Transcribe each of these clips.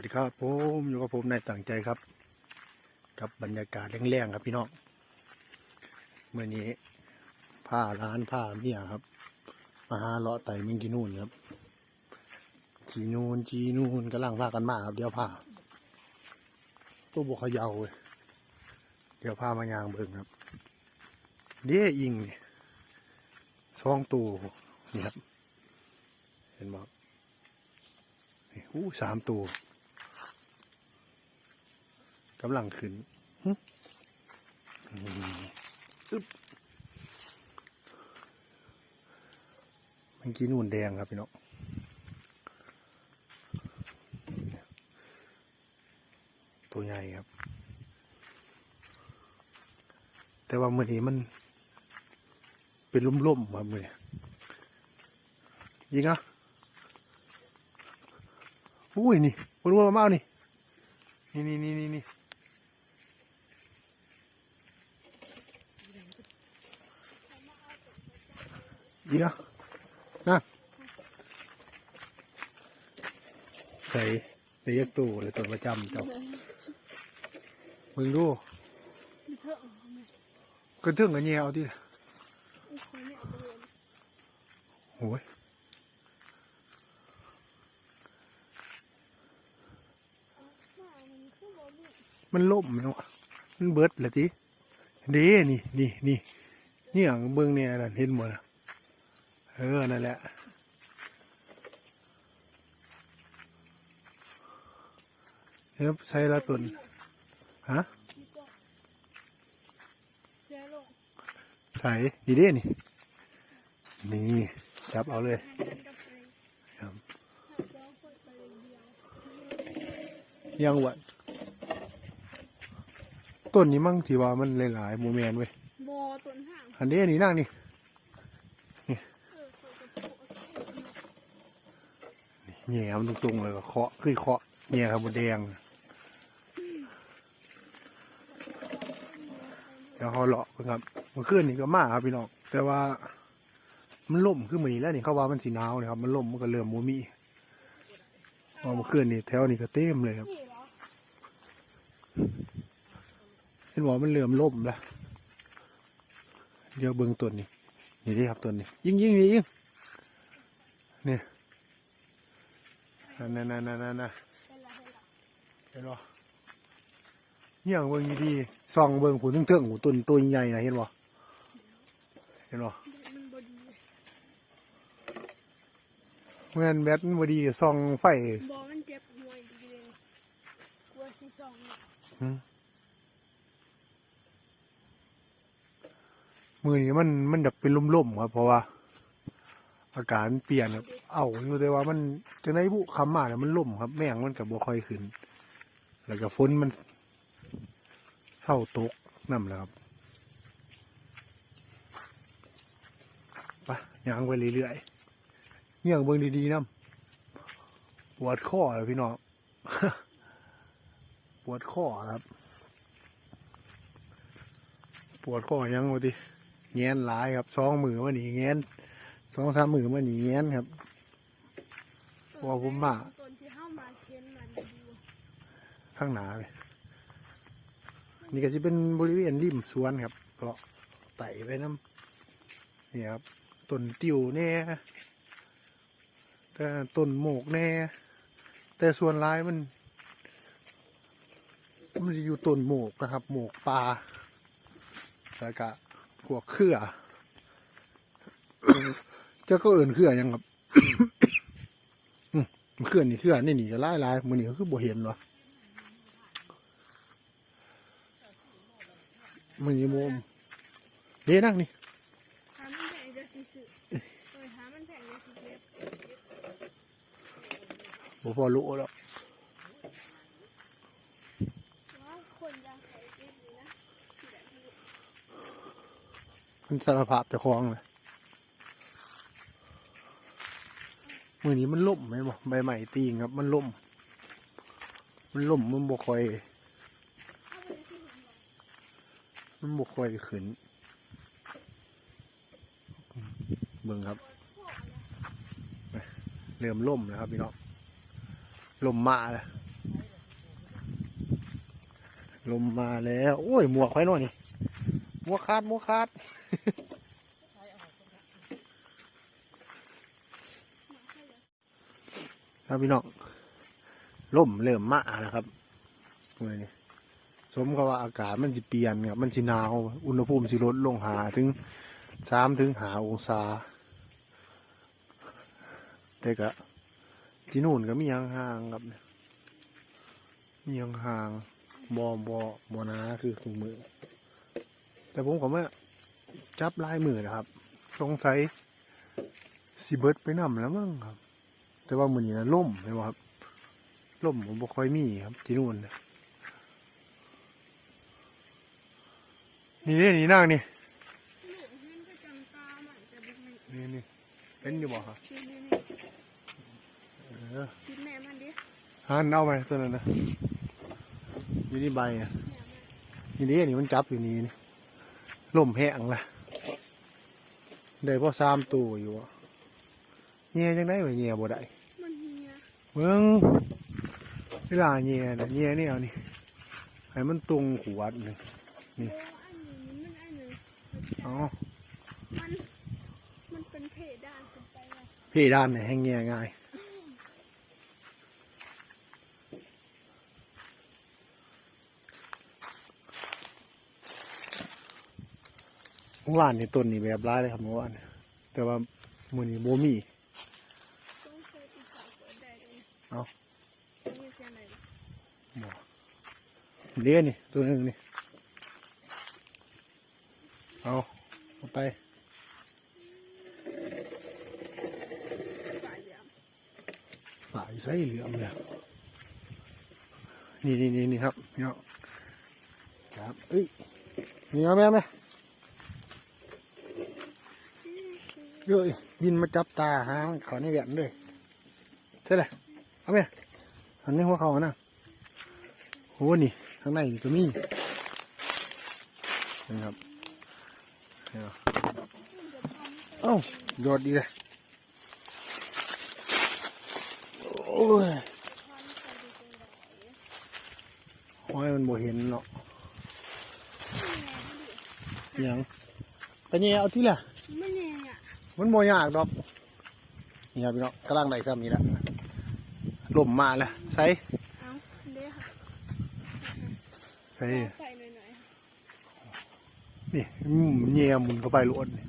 วัสดีครับผมอยู่กับผมนายต่างใจครับ กับบรรยากาศแรงๆครับพี่น้องเมื่อนี้ผ้าร้านผ้าเมียครับมาหาเลาะไต่มิงกีนูนครับจีนูนจีนูนกำลังพากันมากครับเดี๋ยวผ้าตัวบกเขยาวเว้ยเดี๋ยวผ้ามายางเบิ่งครับเด้อิงนี่ช่องตูนี่ครับเห็นบอกนี่อู้สามตัว กำลังขึ้นหึอืมอึ๊บเมื่อกี้นู่นแดงครับพี่น้องตัวใหญ่ครับ แต่ว่ามื่อนี้มัน เป็นลุ่มๆครับมื่อนี้ยิงอะอุ้ยนี่บนวัวมาเมานี่ นี่นี่นี่นี่ เดี๋ยวนะใส่ในยักตู้เลยตัวประจำเจ้ามึงดูกระเทืองกันเงี้ยเอาดิโอ้ยมันคือบ่มีมันล่มเนาะมันเบิดละทีเด้นี่นี่นี่เนี่ยเบิ้องเนี่ยเห็นหมดนะ เออ นั่นแหละเฮ้ยใช้ละตุนฮะมีก็แย่ลงใส่ดีเด้นี่ นี่ จับเอาเลยหันกันกับไปครับหันเจ้าคนไปเดียวยังหวัดต้นนี้มั่งที่ว่ามันหลายๆโมเมนต์เว้ยบอต้นห่างอันนี้นี่นั่งนี่ เออเขาจะโปะ เอาแง่มันตรงๆเลยก็เคาะคือเคาะแง่ครับบดแดง เดี๋ยวเขาเลาะเพิ่นครับเมื่อคืนนี่ก็มาครับพี่น้องแต่ว่ามันล่มขึ้นมานี่แล้วนี่เขาว่ามันสีหนาวนะครับ มันล่มมันก็เริ่มโมมีพอเมื่อคืนนี่แถวนี้ก็เต็มเลยครับเห็นบอกมันเริ่มล่มแล้วเดี๋ยวเบิ่งต้นนี่นี่ดิครับต้นนี่ยิ่งยิ่งนี่ยิ่งเนี่นั่น นั่นนั่นนั่นนั่นเป็นไรเป็นไรเห็นบ่เนี่ยเบิ่งดีๆส่องเบิ่งผู้เทิงๆหูต้นตัวใหญ่นะเห็นบ่เห็นบ่มันบดีเมื่อนแบตมันบ่ดีก็ส่องไฟบอมันเจ็บหน่วยดีเลยกลัวสีสองเนี่ยหืมมือนี้มันมันแบบเป็นลมๆครับเพราะว่า อากาศเปลี่ยนครับเอาอยู่แต่ว่ามันจังไดบุคำมาเนี่ยมันล่มครับ แม่งมันกับบ่ค่อยขึ้น แล้วก็ฝนมันเศร้าตกนั่นแหละครับไปย่างไปเรื่อยๆเงี้ยงเบิ่งดีๆน้ำปวดข้อเลยพี่น้องปวดข้อครับ ปวดข้อยังวะดิแงนหลายครับสองมือมาหนีแงน สองสามมือมาหนีแงนครับว่าผมมาต้นที่เข้ามาเค้นมันดูข้างหนาเลยนี่ก็จะเป็นบริเวณริมสวนครับเลาะไต่ไปน้ำนี่ครับต้นติวแน่แต่ต้นโมกแน่ แต่ส่วนร้ายมัน มันจะอยู่ต้นโมกนะครับ โมกปลาแล้วก็พวกเครือ จ้าก็เอิ่นเครือยังครับอืมเครือนนี่เครือนี่หนีก็ไล่ไล่มือนี่ก็คือบ่เห็นเหรอมือนี่โมมเด้นั่งนี่หามันแพอหามันแพงจะสิเล็บบ่พอรู้แล้วมันสารภาพจะคลองเลย มื่อนี้มันล่มไหมบอใบใหม่ตีงครับมันล่ม มันล่มมันบกคอย มันบกคอยขืนเบิ่งครับ เริ่มล่มนะครับพี่น้องลมมาแล้วลมมาแล้ว โอ้ยหมวกไว้หน่อยนี่หมวกคาดหมวกคาด ครับพี่น้องล่มเริ่มมาแล้วครับเมื่อนี้สมกับว่าอากาศมันจะเปลี่ยนครับมันจะหนาว อุณหภูมิจะลดลงหาถึงสามถึงหาองศา แต่ก็ที่นู่นก็มีห่างๆครับมีห่างๆบอบอบอนาคือถุงมือ แต่ผมก็ว่าจับลายมือนะครับ สงสัยสิเบิร์ดไปนำแล้วมั้งครับ แต่ว่ามือนี้นะล่มเห็นไหมครับล่มผมบ่ค่อยมีครับที่นู่นน่ะนี่นี่นี่นั่งนี่ลูกเห็นก็จังตามันจะเป็นไงนี่นี่เป็นอยู่บ่ครับนี่นี่นี่เออคิดแม่มันดิหันเอาไปตัวนั้นนะอยู่นี่ใบอะเนี่ยมันนี่นี่นี่มันจับอยู่นี่นี่ล่มแห้งละได้พอสามตัวอยู่อะเงียจังได้ไหมเงียบ่ได้มันเฮียเมืองเวลาเงียนะเงียนี่เอานี่ให้มันตรงขวดหนึ่งนี่โอ้อันนี้มันอันนี้อ๋อมันมันเป็นเพดานขึ้นไปเพดานเนี่ยให้งเงียง่ายเมื่อวานนี่ต้นนี่แบบร้ายเลยครับเมื่อวานแต่ว่ามือนี้โบมี ต้องเคยติดสาวเปิดได้เลย เอ้า นี่เสียงอะไรนะ เลี้ยนี่ ตัวหนึงนี่ เอาเอาไปฝายเหลืองฝ่ายใส่เหลือมเลยนี่นี่นี่นี่ครับพี่น้องครับเอ้ยนี่เอาแม่ไหมเยอะบินมาจับตาหางขอในแหวนด้วยใช่เลยเอาไหมอันนี้หัวเขานะโหนี่ ข้างในนี่ก็มีนะครับเนี่ยเอ้ายอดดีเลยโอ้ยห้อยมันบ่เห็นเนาะอิหยังไปเนี่ยเอาที่ละมันเนี่ยเนี่ยมันโมยากดอกนี่ครับพี่น้องกำลังได้ซ้ำนี่แหละลมมาแล้วใส่ เอาเด้ค่ะ ใส่ใส่หน่อยนี่อืมเงียหมุนเข้าไปโลดนี่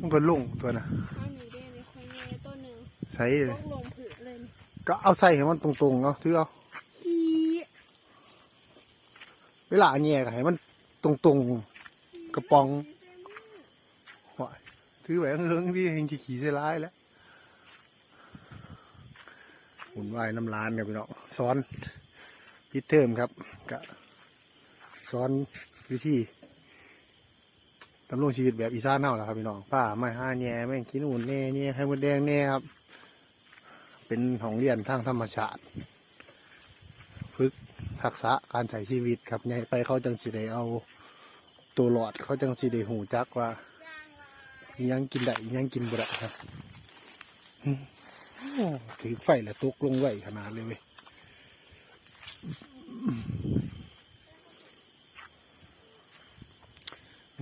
มันก็ลงตัวนะๆเอาหนีเด้ในคอยเงยต้นหนึ่งใส่ตกลงผืนเลยนี่ก็เอาใส่ให้มันตรงๆเนาะถือเอาขี้เวลาเงียก็ให้มันตรงๆกระป๋องว่ายถือแหวนเรื่องที่เฮงจะขี่ได้ร้ายแล้วหมุนว่ายน้ำร้านครับพี่น้องสอนพิดเทอมครับกะ สอนวิธีดำรงชีวิตแบบอีสานเน่าแหละครับพี่น้องป้าไม่ห้าแง่ไม่กินอุ่นแน่เนี่ยให้มดแดงแน่ครับ เป็นของเรียนทางธรรมชาติฝึกทักษะการใช้ชีวิตครับไงไปเขาจังสิได้เอาตัวหลอดเขาจังสิได้หูจักว่ายังกินได้ยังกินบ่ได้ครับถือไฟแล้วตกลงไว้ขนาดเลยเว้ย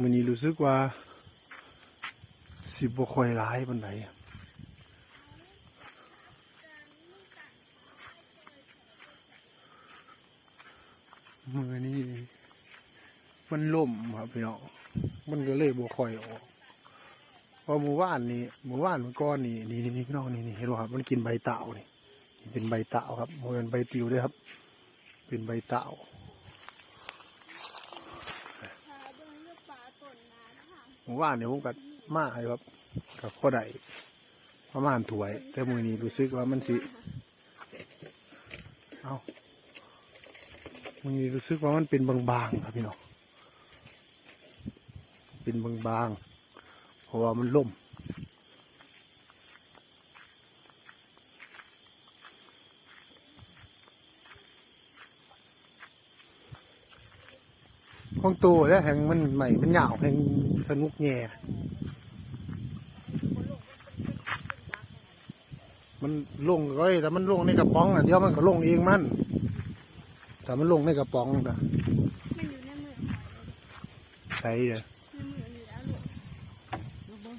มันนี้รู้สึกว่า สิบบค่อยร้ายปันไดอะมือนี้มันล่มครับพี่น้องมันก็เลยบ่ค่อยออกเพอหมู่บ้านนี่หมู่บ้านมื่อก่อนนี่นี่นี่พี่น้องนี่นี่เห็นไหมครับมันกินใบเต่านี่เป็นใบเต่าครับโมเป็นใบติวด้วยครับ เป็นใบเต่า พาเดินเลือกปลาต้นน้ำค่ะผมว่าเนี่ยผมก็มาอยู่ครับกับข้อใดประมาณถวย แต่มือนี้รู้สึกว่ามันสิ เอามือนี้รู้สึกว่ามันเป็นบางๆครับพี่น้อง เป็นบางๆ เพราะว่ามันล่ม ของตัวแล้วแห่งมันใหม่มันเหงาแห่งสนุกแง่มันลงก็ไอ้แต่มันลงในกระป๋องอะเดี๋ยวมันก็ลงเองมันแต่มันลงในกระป๋องนะใส่เด้อในมือนี่แล้วลูกลูกเบิ้ง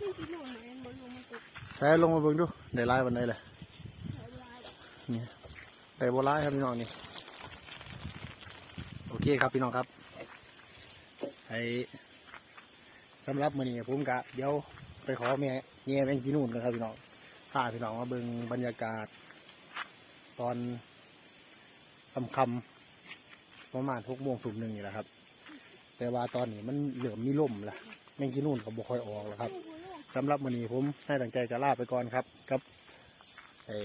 นี่กินหนูเห็นบนลงมาตกใส่ลงมาเบิ่งดูได้หลายวันใดเลยใช้ ลายได้บ่หลายครับพี่น้องนี่โอเคครับพี่น้องครับไอสำหรับมือนี้ผมกะเดี๋ยวไปขอแม่แง่แมงกีนูนกันครับพี่น้องพาพี่น้องมาเบิ่งบรรยากาศ ตอนค่ำประมาณหกโมงทุ่มหนึ่งนี่แหละครับ แต่ว่าตอนนี้มันเหลือมมีลมละแมงกีนูนก็บ่ค่อยออกแล้วครับสำหรับวันนี้ผมให้ตั้งใจจะลาไปก่อนครับกับไอ้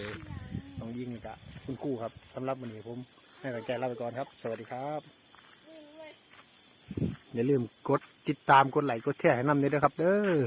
องยิงกะคุณกู้ครับสำหรับวันนี้ผมให้ตั้งใจลาไปก่อนครับ สวัสดีครับ อย่าลืมกดติดตามกดไลค์กดแชร์ให้นำด้วยนะครับ เด้อ